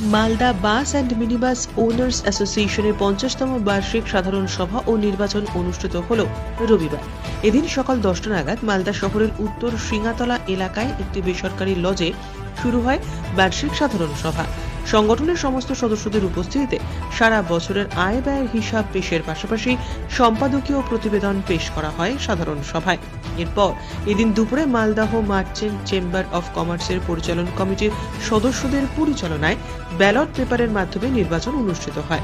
Malda bus and minibus owners অ্যাসোসিয়েশনের পঞ্চাশতম বার্ষিক সাধারণ সভা ও নির্বাচন অনুষ্ঠিত হল রবিবার। এদিন সকাল দশটা নাগাদ মালদা শহরের উত্তর সিঙ্গাতলা এলাকায় একটি বেসরকারি লজে শুরু হয় বার্ষিক সাধারণ সভা। সংগঠনের সমস্ত সদস্যদের উপস্থিতিতে সারা বছরের আয় ব্যয়ের হিসাব পেশের পাশাপাশি সম্পাদকীয় প্রতিবেদন পেশ করা হয় সাধারণ সভায়। এরপর এদিন দুপুরে মালদাহ মার্চেন্ট চেম্বার অফ কমার্সের পরিচালন কমিটির সদস্যদের পরিচালনায় ব্যালট পেপারের মাধ্যমে নির্বাচন অনুষ্ঠিত হয়।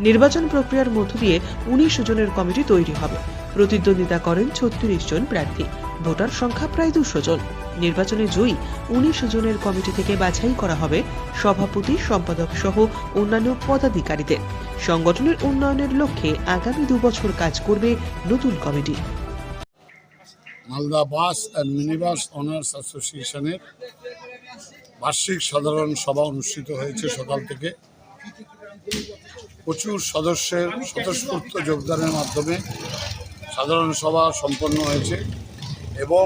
নির্বাচন প্রক্রিয়ার মধ্য দিয়ে উনিশ জনের কমিটি তৈরি হবে। প্রতিদ্বন্দ্বিতা করেন ছত্রিশ জন প্রার্থী। ভোটার সংখ্যা প্রায় দুশো জন। নির্বাচনে জয়ী উনিশ জনের কমিটি থেকে বাছাই করা হবে সভাপতি, সম্পাদক সহ অন্যান্য পদাধিকারীদের। সংগঠনের উন্নয়নের লক্ষ্যে আগামী দুবছর কাজ করবে নতুন committee. Malda bus and minibus owners অ্যাসোসিয়েশনের বার্ষিক সাধারণ সভা অনুষ্ঠিত হয়েছে সকাল থেকে। প্রচুর সদস্যের, স্বতঃস্ফূর্ত যোগদানের মাধ্যমে সাধারণ সভা সম্পন্ন হয়েছে এবং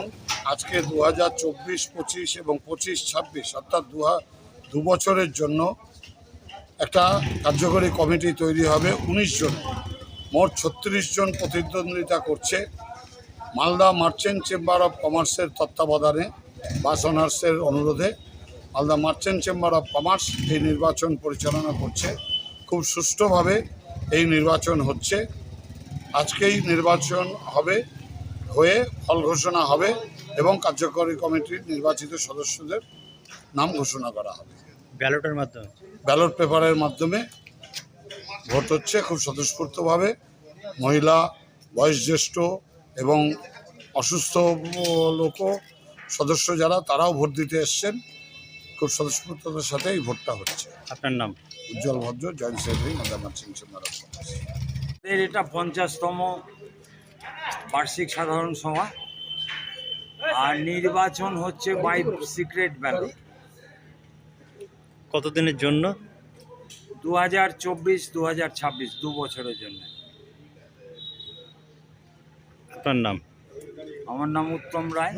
আজকে দু হাজার চব্বিশ, পঁচিশ এবং পঁচিশ, ছাব্বিশ অর্থাৎ দু দু বছরের জন্য একটা কার্যকরী কমিটি তৈরি হবে উনিশ জন। মোট ছত্রিশ জন প্রতিদ্বন্দ্বিতা করছে মালদা মার্চেন্ট চেম্বার অফ কমার্সের তত্ত্বাবধানে বাস অনার্সের অনুরোধে Malda merchant chamber of commerce এই নির্বাচন পরিচালনা করছে। খুব সুষ্ঠুভাবে এই নির্বাচন হচ্ছে। আজকেই নির্বাচন হবে হয়ে ফল ঘোষণা হবে এবং কার্যকরী কমিটির নির্বাচিত সদস্যদের নাম ঘোষণা করা হবে। ব্যালটের মাধ্যমে? ব্যালট পেপারের মাধ্যমে ভোট হচ্ছে খুব স্বতঃস্ফূর্তভাবে। মহিলা বয়োজ্যেষ্ঠ এবং অসুস্থ লোকও সদস্য যারা তারাও ভোট দিতে এসছেন। খুব স্বতঃস্ফূর্ততার সাথে এই ভোটটা হচ্ছে। আপনার নাম? উজ্জ্বল ভদ্র জয়েন্ট সেক্রেটারি মাদামার সিং এর এটা পঞ্চাশতম বার্ষিক সাধারণ সভা। আর নির্বাচন হচ্ছে বাই সিক্রেট ব্যালট কতদিনের জন্য? দু হাজার চব্বিশ দু হাজার ছাব্বিশ দু বছরের জন্য। আপনার নাম? আমার নাম উত্তম রায়।